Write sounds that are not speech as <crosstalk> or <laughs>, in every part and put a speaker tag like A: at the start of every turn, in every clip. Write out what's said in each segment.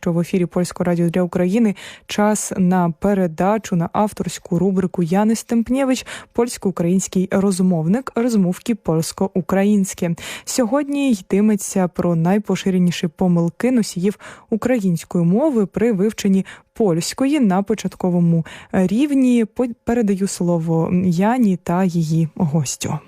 A: що в ефірі Польського радіо для України час на передачу на авторську рубрику Яни Стемпнєвич, польсько-український розмовник, розмовки польсько-українське. Сьогодні йтиметься про найпоширеніші помилки носіїв української мови при вивченні польської на початковому рівні. Передаю слово Яні та її гостю.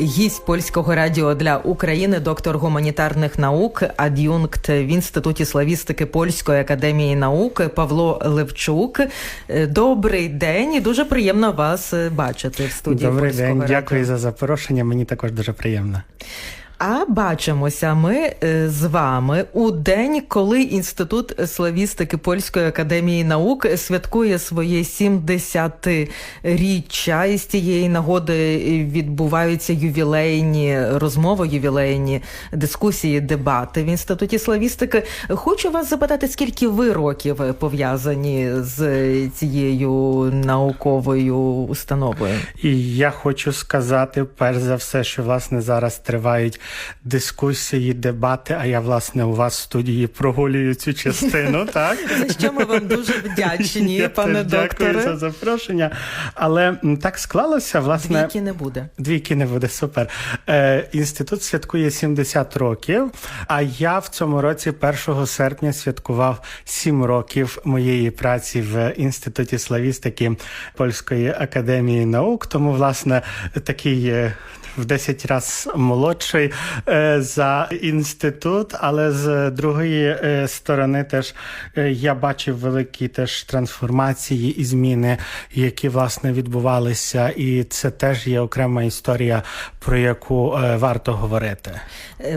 B: Гість польського радіо для України, доктор гуманітарних наук, ад'юнкт в інституті славістики Польської академії наук Павло Левчук. Добрий день і дуже приємно вас бачити в студії.
C: Добрий
B: польського
C: день,
B: радіо.
C: дякую за запрошення. Мені також дуже приємно.
B: А бачимося ми з вами у день, коли інститут славістики Польської академії наук святкує своє 70-річчя. І з цієї нагоди відбуваються ювілейні розмови, ювілейні дискусії, дебати в інституті славістики. Хочу вас запитати, скільки ви років пов'язані з цією науковою установою?
C: І я хочу сказати, перш за все, що власне зараз тривають дискусії, дебати. А я власне у вас в студії прогулюю цю частину. <laughs> Так
B: за що ми вам дуже вдячні, <laughs>
C: я
B: пане докторе.
C: Дякую за запрошення. Але так склалося, власне,
B: двійки не буде.
C: Двійки не буде супер. Е, Інститут святкує 70 років. А я в цьому році, 1 серпня, святкував 7 років моєї праці в інституті славістики Польської академії наук. Тому, власне, такий в 10 разів молодший е, за інститут, але з другої е, сторони, теж е, я бачив великі теж трансформації і зміни, які власне відбувалися, і це теж є окрема історія, про яку варто говорити.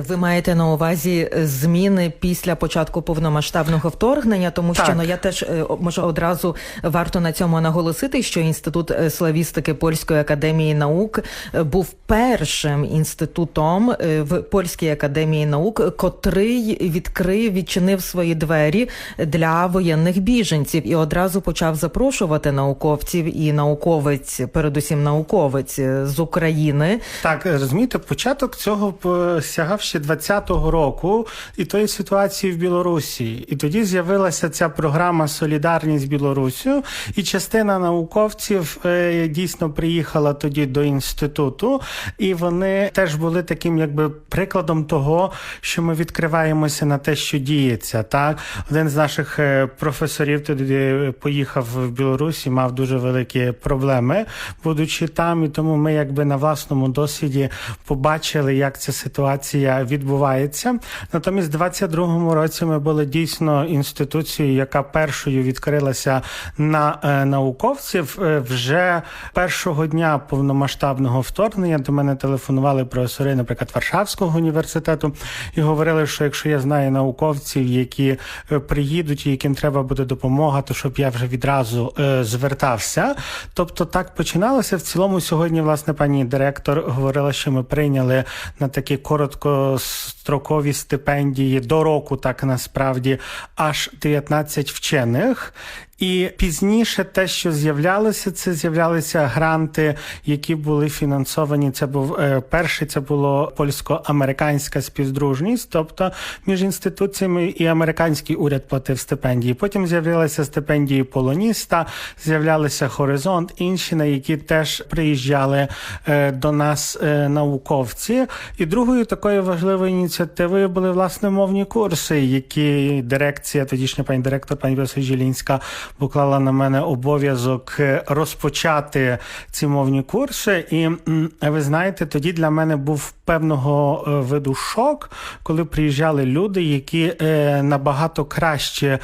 B: Ви маєте на увазі зміни після початку повномасштабного вторгнення, тому
C: так.
B: що ну я теж може одразу варто на цьому наголосити, що інститут славістики Польської академії наук був першим інститутом в Польській академії наук, котрий відкрив, відчинив свої двері для воєнних біженців і одразу почав запрошувати науковців і науковець, передусім науковець з України.
C: Так розумієте, початок цього сягав ще 20-го року і тої ситуації в Білорусі. І тоді з'явилася ця програма Солідарність з Білорусію, і частина науковців е, дійсно приїхала тоді до інституту, і вони теж були таким, якби прикладом того, що ми відкриваємося на те, що діється. Так, один з наших професорів тоді поїхав в Білорусі, мав дуже великі проблеми, будучи там, і тому ми, якби на власному досвіді, побачили, як ця ситуація відбувається. Натомість, в 22-му році ми були дійсно інституцією, яка першою відкрилася на е, науковців. Вже першого дня повномасштабного вторгнення до мене телефонували професори, наприклад, Варшавського університету, і говорили, що якщо я знаю науковців, які приїдуть і яким треба буде допомога, то щоб я вже відразу е, звертався. Тобто так починалося в цілому. Сьогодні, власне, пані директор говорила, що ми прийняли на такі короткострокові стипендії до року, так насправді аж 19 вчених. І пізніше те, що з'являлося, це з'являлися гранти, які були фінансовані. Це був е, перший, це було польсько-американська співдружність, тобто між інституціями і американський уряд платив стипендії. Потім з'явилися стипендії полоніста, з'являлися хоризонт, інші, на які теж приїжджали е, до нас е, науковці. І другою такою важливою ініціативою були власне мовні курси, які дирекція, тодішня пані директор, пані Василь Жилінська поклала на мене обов'язок розпочати ці мовні курси. І ви знаєте, тоді для мене був певного виду шок, коли приїжджали люди, які набагато краще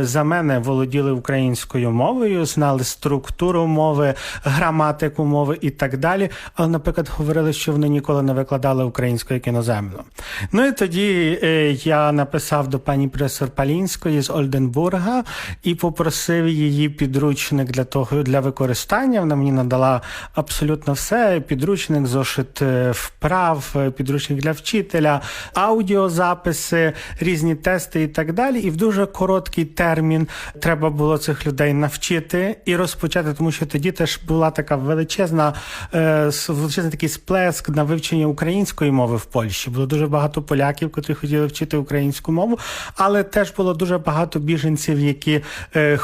C: за мене володіли українською мовою, знали структуру мови, граматику мови і так далі. Але, наприклад, говорили, що вони ніколи не викладали українською кіноземно. Ну і тоді я написав до пані професор Палінської з Ольденбурга і попросив. Попросив її підручник для того для використання. Вона мені надала абсолютно все: підручник, зошит е, вправ, е, підручник для вчителя, аудіозаписи, різні тести і так далі. І в дуже короткий термін треба було цих людей навчити і розпочати, тому що тоді теж була така величезна е, величезний такий сплеск на вивчення української мови в Польщі. Було дуже багато поляків, котрі хотіли вчити українську мову, але теж було дуже багато біженців, які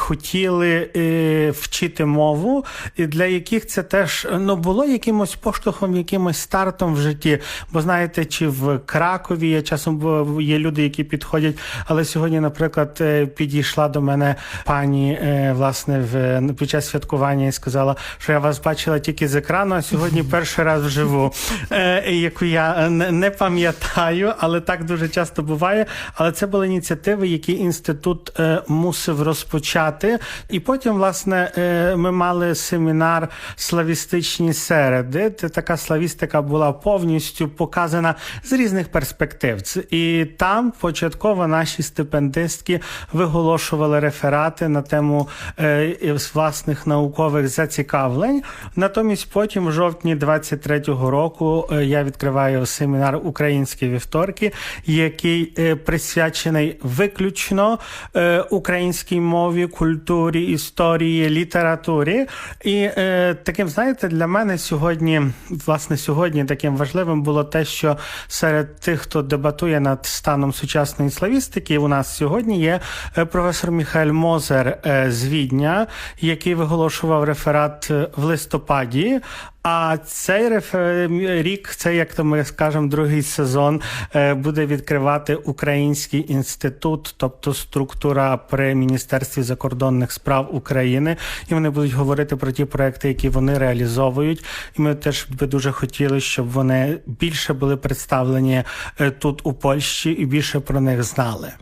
C: хотіли е, вчити мову, і для яких це теж ну було якимось поштовхом, якимось стартом в житті. Бо знаєте, чи в Кракові є часом є люди, які підходять. Але сьогодні, наприклад, е, підійшла до мене пані е, власне в під час святкування і сказала, що я вас бачила тільки з екрану, а сьогодні <laughs> перший раз вживу, е, яку я не, пам'ятаю, але так дуже часто буває. Але це були ініціативи, які інститут мусив розпочати. І потім, власне, е, ми мали семінар славістичні середи, де така славістика була повністю показана з різних перспектив. І там початково наші стипендистки виголошували реферати на тему е, власних наукових зацікавлень. Натомість, потім, в жовтні 23-го року, е, я відкриваю семінар Українські вівторки, який присвячений виключно українській мові, культурі, історії, літературі. І е, таким, знаєте, для мене сьогодні, власне, сьогодні таким важливим було те, що серед тих, хто дебатує над станом сучасної славістики, у нас сьогодні є е, професор Міхаель Мозер е, з Відня, який виголошував реферат е, в листопаді. А цей рефе- рік, це як то ми скажемо, другий сезон буде відкривати Український інститут, тобто структура при Міністерстві закордонних справ України, і вони будуть говорити про ті проекти, які вони реалізовують. І ми теж би дуже хотіли, щоб вони більше були представлені е, тут у Польщі і більше про них знали.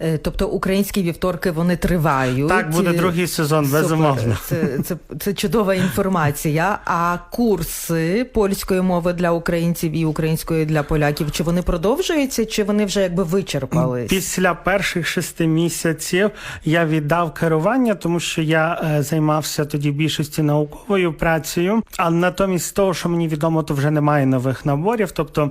B: Е, Тобто українські вівторки вони тривають.
C: Так буде другий сезон,
B: Супер.
C: безумовно.
B: Це, це, це чудова інформація. А курси польської мови для українців і української для поляків, чи вони продовжуються, чи вони вже якби вичерпались?
C: Після перших шести місяців я віддав керування, тому що я е, займався тоді більшості науковою працею. А натомість з того, що мені відомо, то вже немає нових наборів. Тобто.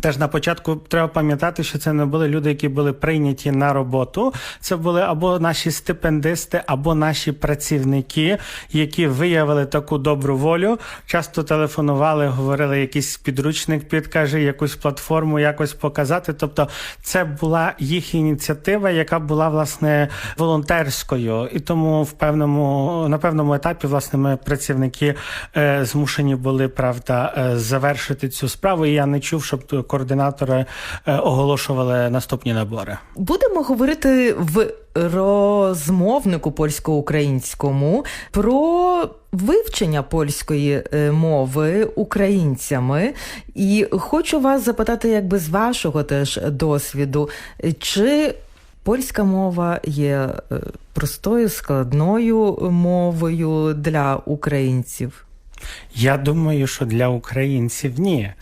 C: Теж на початку треба пам'ятати, що це не були люди, які були прийняті на роботу. Це були або наші стипендисти, або наші працівники, які виявили таку добру волю. Часто телефонували, говорили, якийсь підручник підкажи, якусь платформу якось показати. Тобто, це була їх ініціатива, яка була власне волонтерською, і тому в певному на певному етапі, власне, ми працівники е, змушені були правда е, завершити цю справу. І я не чув, щоб координатори е, оголошували наступні набори.
B: Будемо говорити в розмовнику польсько-українському про вивчення польської е, мови українцями. І хочу вас запитати, якби з вашого теж досвіду, чи польська мова є е, простою складною мовою для українців?
C: Я думаю, що для українців ні,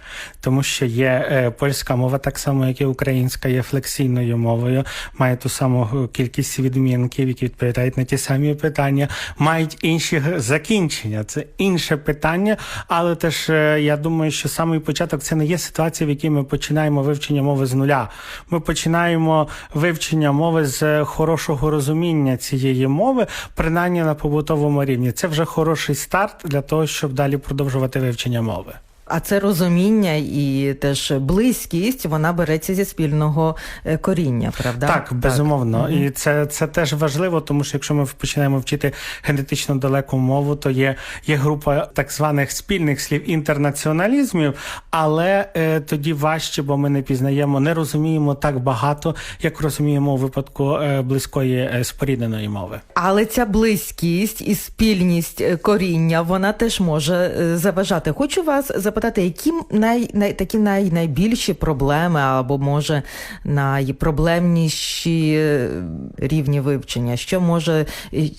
C: тому що є е, польська мова, так само як і українська, є флексійною мовою, має ту саму кількість відмінків, які відповідають на ті самі питання, мають інші закінчення. Це інше питання, але теж е, я думаю, що самий початок це не є ситуація, в якій ми починаємо вивчення мови з нуля. Ми починаємо вивчення мови з хорошого розуміння цієї мови, принаймні на побутовому рівні. Це вже хороший старт для того, щоб далі продовжувати вивчення мови.
B: А це розуміння і теж близькість вона береться зі спільного е, коріння, правда?
C: Так, безумовно. І це, це теж важливо, тому що якщо ми починаємо вчити генетично далеку мову, то є, є група так званих спільних слів інтернаціоналізмів, але е, тоді важче, бо ми не пізнаємо, не розуміємо так багато, як розуміємо у випадку е, близької е, спорідненої мови.
B: Але ця близькість і спільність е, коріння вона теж може е, заважати. Хочу вас запитати, які най, най, такі най, найбільші проблеми, або може найпроблемніші е, рівні вивчення? Що може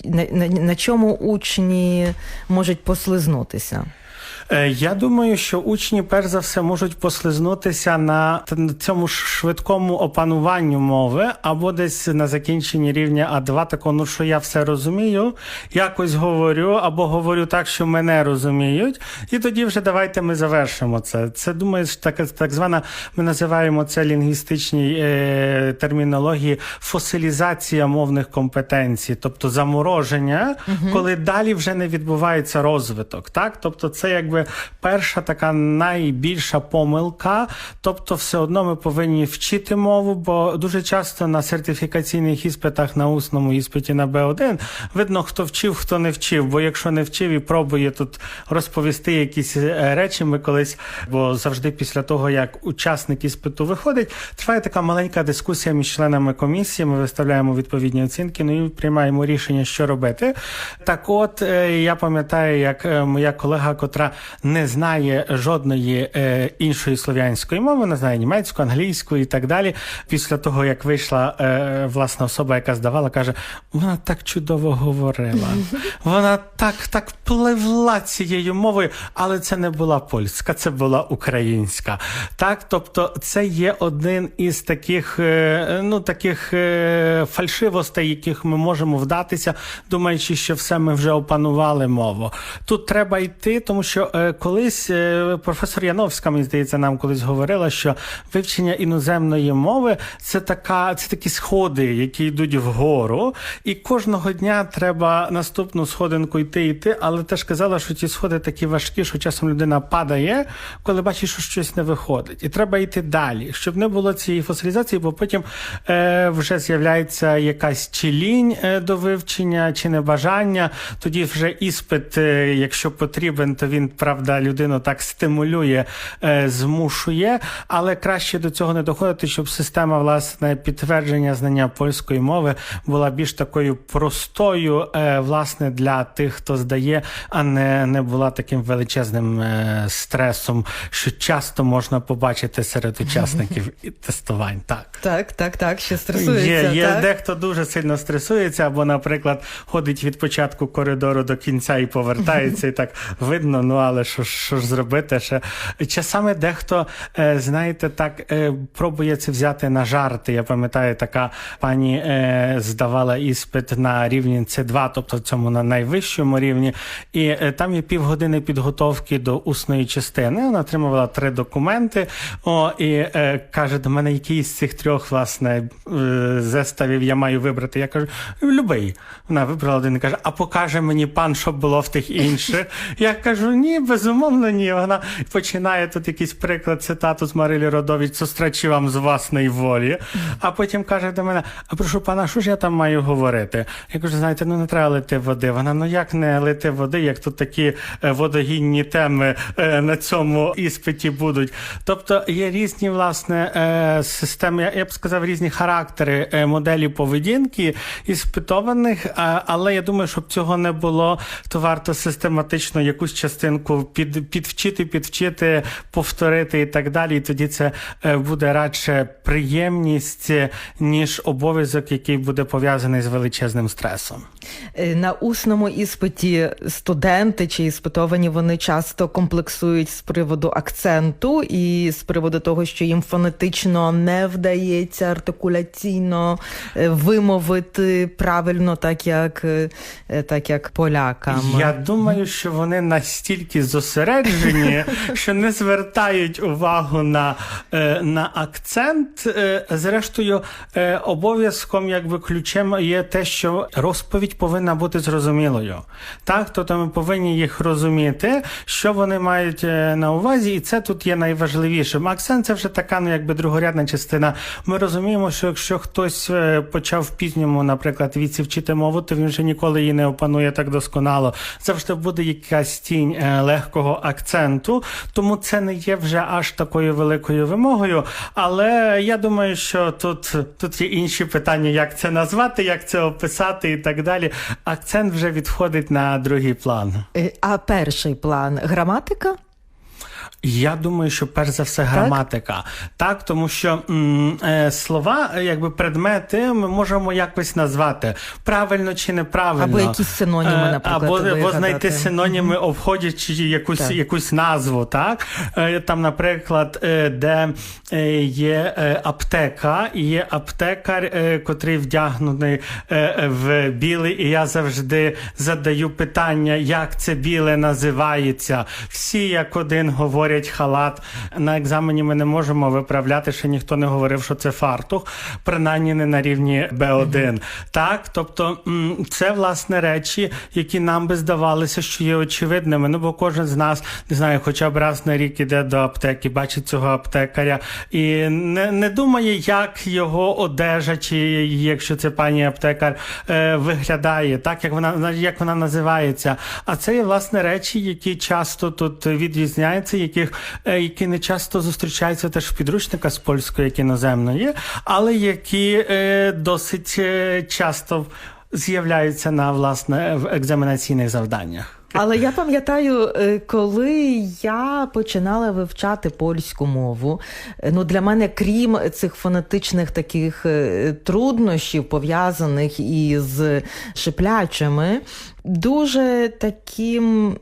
B: на, на, на чому учні можуть послизнутися?
C: Е, Я думаю, що учні перш за все можуть послизнутися на цьому швидкому опануванню мови, або десь на закінченні рівня А2, такого, ну що я все розумію, якось говорю, або говорю так, що мене розуміють, і тоді вже давайте ми завершимо це. Це думаю, так, так звана, ми називаємо це лінгвістичній е, термінології фосилізація мовних компетенцій, тобто замороження, коли далі вже не відбувається розвиток. Так? Тобто, це якби перша така найбільша помилка. Тобто, все одно ми повинні вчити мову, бо дуже часто на сертифікаційних іспитах на усному іспиті на Б1 видно, хто вчив, хто не вчив. Бо якщо не вчив і пробує тут розповісти якісь е, речі, ми колись, бо завжди після того, як учасник іспиту виходить, триває така маленька дискусія між членами комісії. Ми виставляємо відповідні оцінки, ну і приймаємо рішення, що робити. Так, от е, я пам'ятаю, як е, моя колега, котра не знає жодної е, іншої слов'янської мови, не знає німецьку, англійську і так далі. Після того, як вийшла е, власна особа, яка здавала, каже: вона так чудово говорила, <laughs> вона так, так пливла цією мовою, але це не була польська, це була українська. Так, тобто, це є один із таких, е, ну таких е, фальшивостей, яких ми можемо вдатися, думаючи, що все ми вже опанували мову. Тут треба йти, тому що е, колись е, професор Яновська, мені здається, нам колись говорила, що вивчення іноземної мови це така, це такі сходи, які йдуть вгору, і кожного дня треба наступну сходинку йти, йти, але теж казала, що ті сходи такі важкі, що часом людина падає, коли бачить, що щось не виходить. І треба йти далі, щоб не було цієї фасилізації, бо потім е, вже з'являється якась чи лінь е, до вивчення, чи небажання. Тоді вже іспит, е, якщо потрібен, то він правда людину так стимулює, е, змушує, але краще до цього не доходити, щоб система власне підтвердження знання польської мови була більш такою простою, е, власне, для тих, хто здає, а не, не була таким величезним е, стресом, що часто можна побачити серед учасників і тестувань. Так.
B: Так, так, так, ще стресується.
C: Є, є
B: так?
C: дехто дуже сильно стресується, або, наприклад, ходить від початку коридору до кінця і повертається, і так видно, ну але що, що ж зробити ще. Часами дехто, е, знаєте, так е, пробує це взяти на жарти. Я пам'ятаю, така пані е, здавала іспит на рівні С2, тобто цьому на найвищому рівні. І там є півгодини підготовки до усної частини. Вона отримувала три документи. О, і каже до мене, який з цих трьох власне е, зеставів я маю вибрати. Я кажу, любий. Вона вибрала один і каже, а покаже мені пан, що було в тих інших. <laughs> Я кажу, ні, безумовно, ні. Вона починає тут якийсь приклад цитату з Марилі Родович, «Сострачі вам з власної волі. А потім каже до мене: А прошу пана, що ж я там маю говорити? Я кажу, знаєте, ну не треба лити води. Вона ну як не лити води, як тут такі е, водогінні теми е, на цьому іспиті будуть. Тобто є різні власне системи, я- б сказав, різні характери е, моделі поведінки іспитованих, а- але я думаю, щоб цього не було, то варто систематично якусь частинку під, підвчити, підвчити, повторити і так далі. І тоді це е, буде радше приємність, е, ніж обов'язок, який буде пов'язаний з величезним стресом.
B: Е, На усному іспиті студенти чи іспитовані вони часто комплексують з приводу акценту і з приводу того, що їм фонетично не вдається артикуляційно е, вимовити правильно, так як, е, так як полякам.
C: Я думаю, що вони настільки зосереджені, <laughs> що не звертають увагу на, е, на акцент. Зрештою, обов'язком, якби ключем є те, що розповідь повинна бути зрозумілою. Так, тобто ми повинні їх розуміти, що вони мають на увазі, і це тут є найважливішим. Акцент це вже така, ну якби другорядна частина. Ми розуміємо, що якщо хтось е, почав в пізньому, наприклад, віці вчити мову, то він вже ніколи її не опанує так досконало. Завжди буде якась тінь е, легкого акценту, тому це не є вже аж такою великою вимогою. Але я думаю, що тут, тут є інші питання, як це назвати, як це описати і так далі. Акцент вже відходить на другий план.
B: Е, А перший план граматика?
C: Я думаю, що перш за все граматика. Так, тому що м, е, слова, е, якби предмети, ми можемо якось назвати правильно чи неправильно.
B: Або якісь синоніми,
C: Е,
B: наприклад,
C: Або, або знайти синоніми, обходячи якусь,
B: Так.
C: якусь назву. Так? Е, Там, наприклад, е, де е, є аптека, і є аптекар, котрий вдягнений в білий, і я завжди задаю питання, як це біле називається. Всі як один говорять халат. На екзамені ми не можемо виправляти, що ніхто не говорив, що це фартух, принаймні не на рівні Б1. Так, тобто це власне речі, які нам би здавалися, що є очевидними. Ну бо кожен з нас не знаю, хоча б раз на рік іде до аптеки, бачить цього аптекаря і не, не думає, як його одежа, чи якщо це пані аптекар е, виглядає, так як вона як вона називається. А це є власне речі, які часто тут відрізняються, яких е, які не часто зустрічаються теж в підручниках з польської, як іноземної, але які е, досить е, часто з'являються на власне в екзаменаційних завданнях.
B: Але я пам'ятаю, коли я починала вивчати польську мову, ну для мене, крім цих фонетичних таких труднощів, пов'язаних із шиплячими, дуже таким.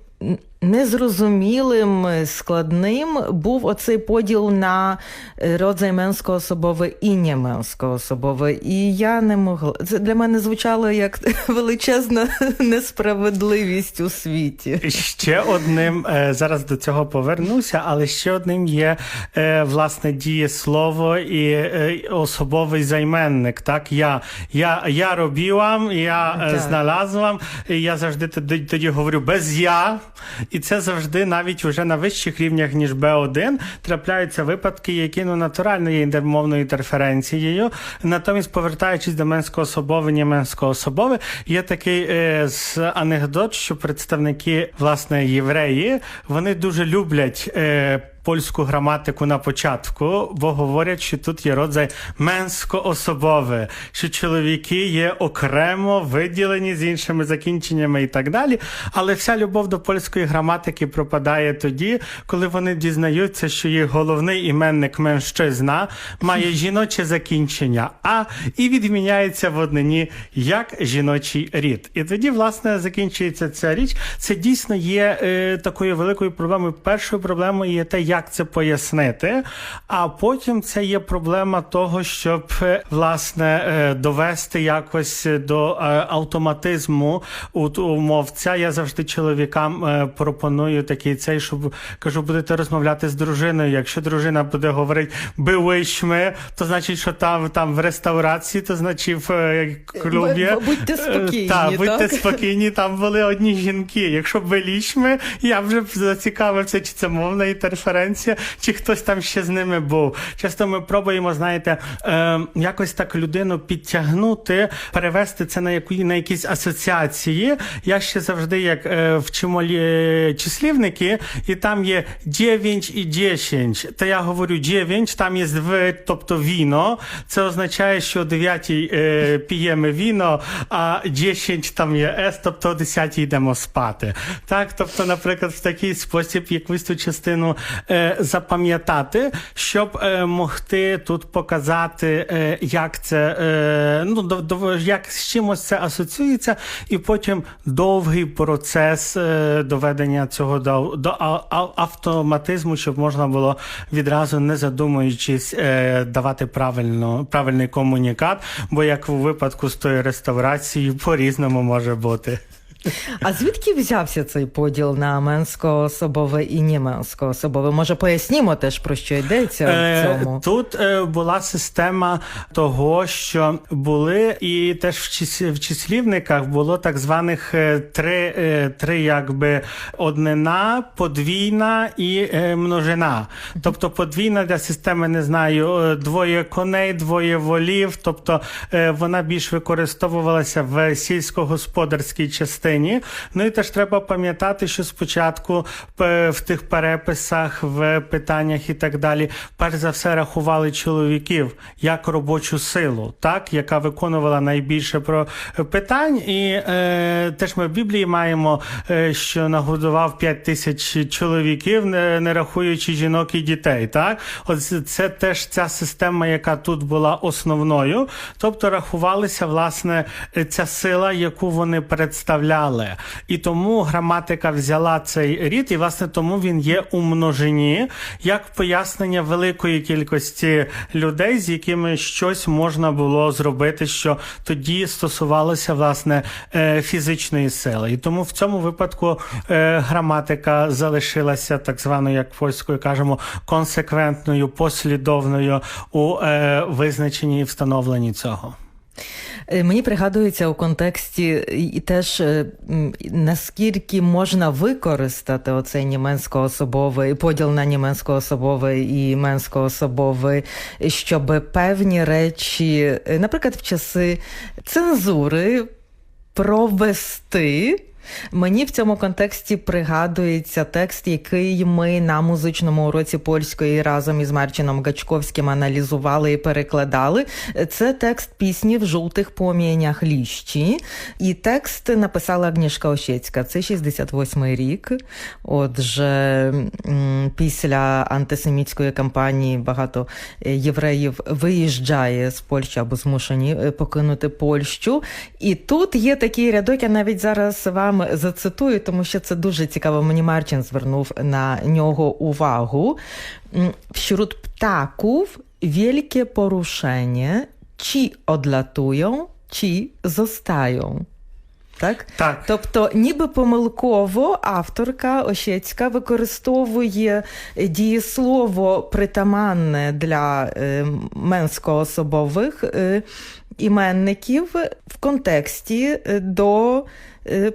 B: Незрозумілим, складним був оцей поділ на е, родзай менсько-особове і неменсько-особове. І я не могла. Це для мене звучало як <laughs> величезна <laughs> несправедливість у світі.
C: Ще одним е, зараз до цього повернуся, але ще одним є е, власне дієслово і е, особовий займенник. Так, я, я, я робила, я е,
B: Так.
C: знalazłam, і я завжди тоді говорю без я. І це завжди навіть уже на вищих рівнях, ніж Б1, трапляються випадки, які ну натурально є інтермовною інтерференцією. Натомість, повертаючись до менсько-особове, менського особови, є такий е, з анекдот, що представники власне євреї вони дуже люблять. Е, Польську граматику на початку, бо говорять, що тут є родзай менсько-особове, що чоловіки є окремо виділені з іншими закінченнями і так далі. Але вся любов до польської граматики пропадає тоді, коли вони дізнаються, що їх головний іменник менщизна має <laughs> жіноче закінчення, а і відміняється в однині як жіночий рід. І тоді, власне, закінчується ця річ. Це дійсно є е, такою великою проблемою. Першою проблемою є те, як це пояснити. А потім це є проблема того, щоб е, власне е, довести якось до е, автоматизму у, мовця. Я завжди чоловікам пропоную такий цей, щоб кажу, будете розмовляти з дружиною. Якщо дружина буде говорити «билишми», то значить, що там, там в реставрації, то значить в клубі.
B: Будьте спокійні,
C: Так, будьте
B: так?
C: спокійні, там були одні жінки. Якщо б вилічми, я вже зацікавився, чи це мовна інтерференція, чи хтось там ще з ними був. Часто ми пробуємо, знаєте, е, якось так людину підтягнути, перевести це на яку на якісь асоціації. Я ще завжди, як е, вчимо лі- числівники, і там є 9 і 10. То я говорю 9, там є в, тобто віно. Це означає, що о 9 е, п'ємо віно, а 10 там є С, тобто о 10 йдемо спати. Так, тобто, наприклад, в такий спосіб якусь ту частину е, запам'ятати, щоб е, могти тут показати, е, як це е, ну, як з чимось це асоціюється, і потім довгий процес е, доведення цього до, до автоматизму, щоб можна було відразу не задумуючись е, давати правильно, правильний комунікат, бо як у випадку з тою реставрацією по-різному може бути.
B: А звідки взявся цей поділ на менсько-особове і неменсько-особове? Може, пояснімо теж про що йдеться в
C: Е,
B: цьому?
C: Тут е, була система того, що були, і теж в, чис- в числівниках було так званих е, три, три якби однина, подвійна і множина. Тобто подвійна для системи, не знаю, двоє коней, двоє волів. Тобто вона більш використовувалася в сільськогосподарській частині. Частині. Ну і теж треба пам'ятати, що спочатку в тих переписах, в питаннях і так далі, перш за все рахували чоловіків як робочу силу, так яка виконувала найбільше про питань. І е, теж ми в Біблії маємо, е, що нагодував 5 тисяч чоловіків, не, не рахуючи жінок і дітей. Так, от це- це теж ця система, яка тут була основною. Тобто рахувалися власне е, ця сила, яку вони представляли. І тому граматика взяла цей рід, і власне тому він є у множині, як пояснення великої кількості людей, з якими щось можна було зробити, що тоді стосувалося власне е, фізичної сили. І тому в цьому випадку е, граматика залишилася так званою, як польською кажемо, консеквентною, послідовною у е, визначенні і встановленні цього.
B: Е, Мені пригадується у контексті і теж е, наскільки можна використати оцей німецько-особовий поділ на німецько-особовий і менсько-особовий, щоб певні речі, е, наприклад, в часи цензури провести. Мені в цьому контексті пригадується текст, який ми на музичному уроці польської разом із Марчином Гачковським аналізували і перекладали. Це текст пісні в жовтих помінях ліщі. І текст написала Агнішка Ощецька. Це 68-й рік. Отже, після антисемітської кампанії багато е, євреїв виїжджає з Польщі або змушені е, покинути Польщу. І тут є такий рядок, я навіть зараз вам зацитую, тому що це дуже цікаво. Мені Марчин звернув на нього увагу. Wśród ptaków wielkie poruszenie, ci odlatują, ci zostają. Так?
C: Так.
B: Тобто, ніби помилково авторка Ощецька використовує дієслово притаманне для е, менськоособових е, іменників в контексті е, до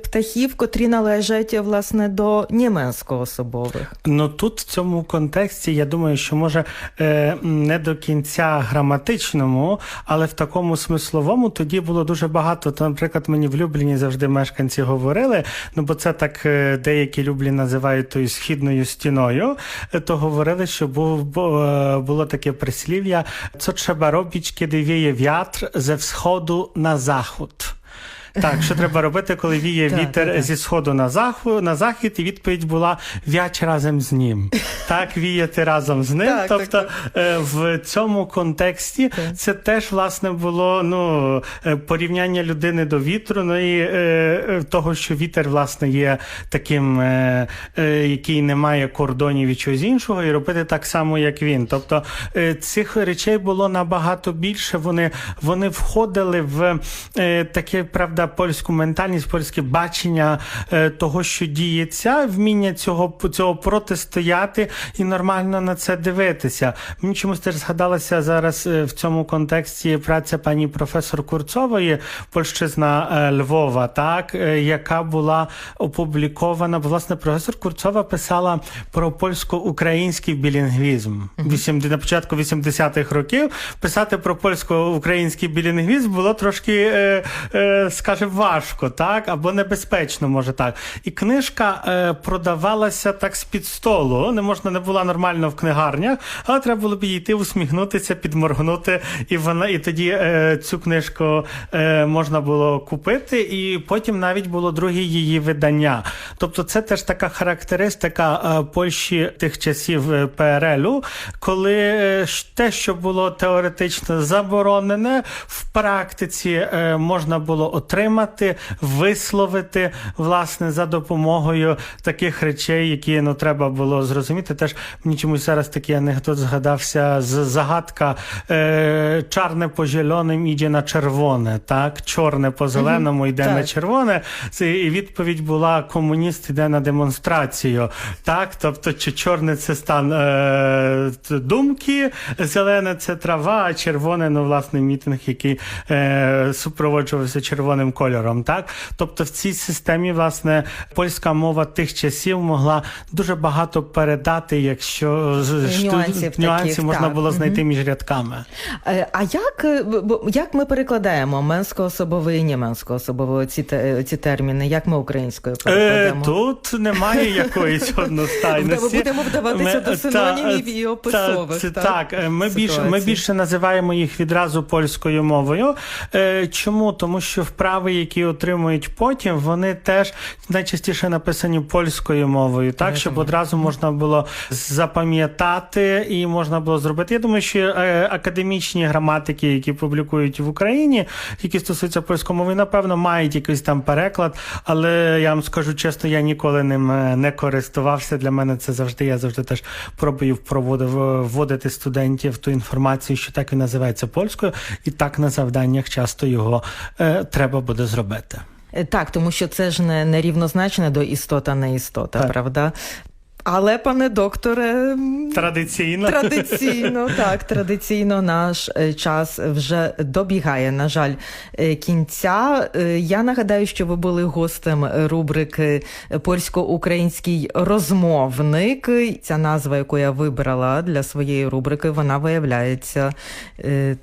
B: птахів, котрі належать власне до німенськоособових.
C: Ну тут в цьому контексті я думаю, що може е, не до кінця граматичному, але в такому смисловому тоді було дуже багато. То, наприклад, мені в Любліні завжди мешканці говорили. Ну бо це так е, деякі люблі називають тою східною стіною. е, То говорили, що був бу- е, було таке прислів'я: co trzeba robić, kiedy wieje wiatr ze wschodu na zachód. Так, що треба робити, коли віє
B: Так,
C: вітер
B: так,
C: зі сходу на захід, на захід, і відповідь була в'яч разом з ним. <laughs> Так, віяти разом з ним.
B: Так, так,
C: тобто е, в цьому контексті
B: Так.
C: це теж власне було ну е, порівняння людини до вітру. Ну і е, е, того, що вітер власне є таким, е, е, який не має кордонів і чогось іншого, і робити так само, як він. Тобто е, цих речей було набагато більше. Вони, вони входили в е, таке правда польську ментальність, польське бачення е, того, що діється, вміння цього цього протистояти і нормально на це дивитися. Мені чомусь теж згадалася зараз е, в цьому контексті праця пані професор Курцової, польщизна е, Львова, так е, яка була опублікована. Бо, Власне, професор Курцова писала про польсько-український білінгвізм. Вісім на початку 80-х років писати про польсько-український білінгвізм було трошки, е, е, скажімо, важко, так або небезпечно, може так. І книжка е, продавалася так з під столу. Не можна не була нормально в книгарнях, але треба було підійти, усміхнутися, підморгнути, і вона і тоді е, цю книжку е, можна було купити, і потім навіть було друге її видання. Тобто, це теж така характеристика е, Польщі тих часів е, ПРЛу, коли е, те, що було теоретично заборонене, в практиці можна було отримати, висловити власне за допомогою таких речей, які ну треба було зрозуміти. Теж мені чомусь зараз такий анекдот згадався з загадка е, чорне по зеленим іде на червоне, так чорне по зеленому йде
B: так.
C: на червоне. Це і відповідь була: комуніст йде на демонстрацію. Так, тобто, чи чорне це стан е, думки, зелене це трава, а червоне, ну власне, мітинг, який е, супроводжувався червоним кольором. Так, тобто в цій системі, власне, польська мова тих часів могла дуже багато передати, якщо
B: Нюансів
C: нюансів
B: таких,
C: можна
B: так.
C: було знайти між рядками.
B: Е, А як, е, як ми перекладаємо менськоособовий і німецькоособовий ці, ці терміни? Як ми українською
C: Е, тут немає якоїсь <laughs> одностайності.
B: Будемо вдаватися до синонімів і описових, так,
C: е, ми більше, ми більше називаємо їх відразу польською мовою. Е, Чому? Тому що вправи, які отримують потім, вони теж найчастіше написані польською мовою, так, щоб одразу можна було запам'ятати і можна було зробити. Я думаю, що е, академічні граматики, які публікують в Україні, які стосуються польської мови, напевно, мають якийсь там переклад, але я вам скажу чесно, я ніколи ним е, не користувався. Для мене це завжди. Я завжди теж пробую впроводив- вводити студентів ту інформацію, що так він називається польською, і так на завданнях часто його е, треба буде зробити.
B: Е, Так, тому що це ж не, не рівнозначне до істота, не істота,
C: Так.
B: правда? Але, пане докторе,
C: Традиційно.
B: Традиційно, <laughs> так, традиційно наш е, час вже добігає, на жаль, е, кінця. Е, Я нагадаю, що ви були гостем рубрики Польсько-український розмовник. Ця назва, яку я вибрала для своєї рубрики, вона виявляється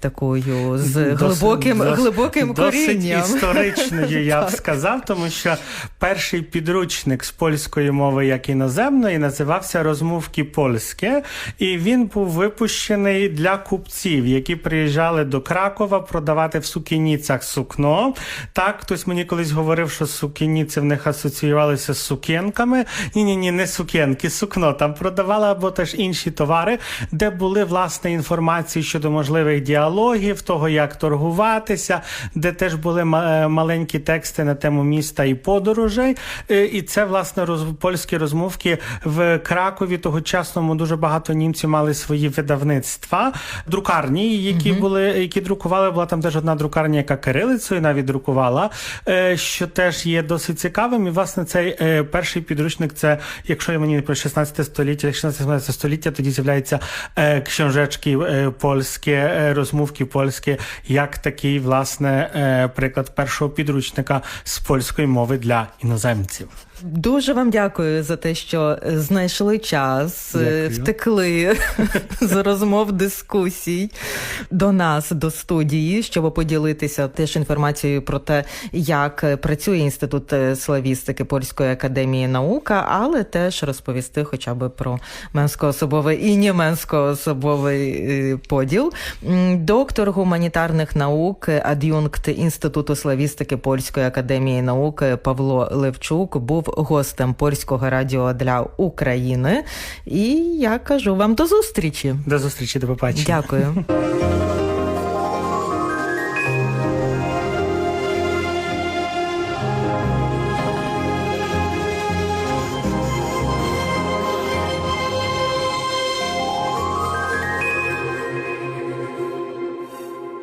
B: такою з глибоким,
C: досить-
B: глибоким
C: досить
B: корінням.
C: історичною, я б <laughs> сказав, тому що перший підручник з польської мови як іноземної називався Розмовки польське, і він був випущений для купців, які приїжджали до Кракова продавати в сукініцях сукно. Так, хтось мені колись говорив, що сукініці в них асоціювалися з сукенками. Ні, ні, ні, не сукенки, сукно. Там продавали або теж інші товари, де були власне інформації щодо можливих діалогів, того, як торгуватися, де теж були е, маленькі тексти на тему міста і подорожей. Е, І це власне роз... польські розмовки в Кракові тогочасному дуже багато німців мали свої видавництва, друкарні, які були, які друкували. Була там теж одна друкарня, яка кирилицею навіть друкувала, е, що теж є досить цікавим. І власне цей е, перший підручник, це якщо я мені не про 16 століття, 16-17 століття, тоді з'являються е, książeczki е, польські, е, розмовки польські, як такий власне приклад першого підручника з польської мови для іноземців.
B: Дуже вам дякую за те, що знайшли час, е,
C: Дякую.
B: втекли <laughs> з розмов дискусій до нас, до студії, щоб поділитися теж інформацією про те, як працює інститут е, славістики Польської академії наука, але теж розповісти хоча б про менськоособовий і неменськоособовий е, поділ. Доктор гуманітарних наук, ад'юнкт інституту славістики Польської академії наук Павло Левчук був гостем польського радіо для України. І я кажу вам до зустрічі.
C: До зустрічі, до побачення.
B: Дякую.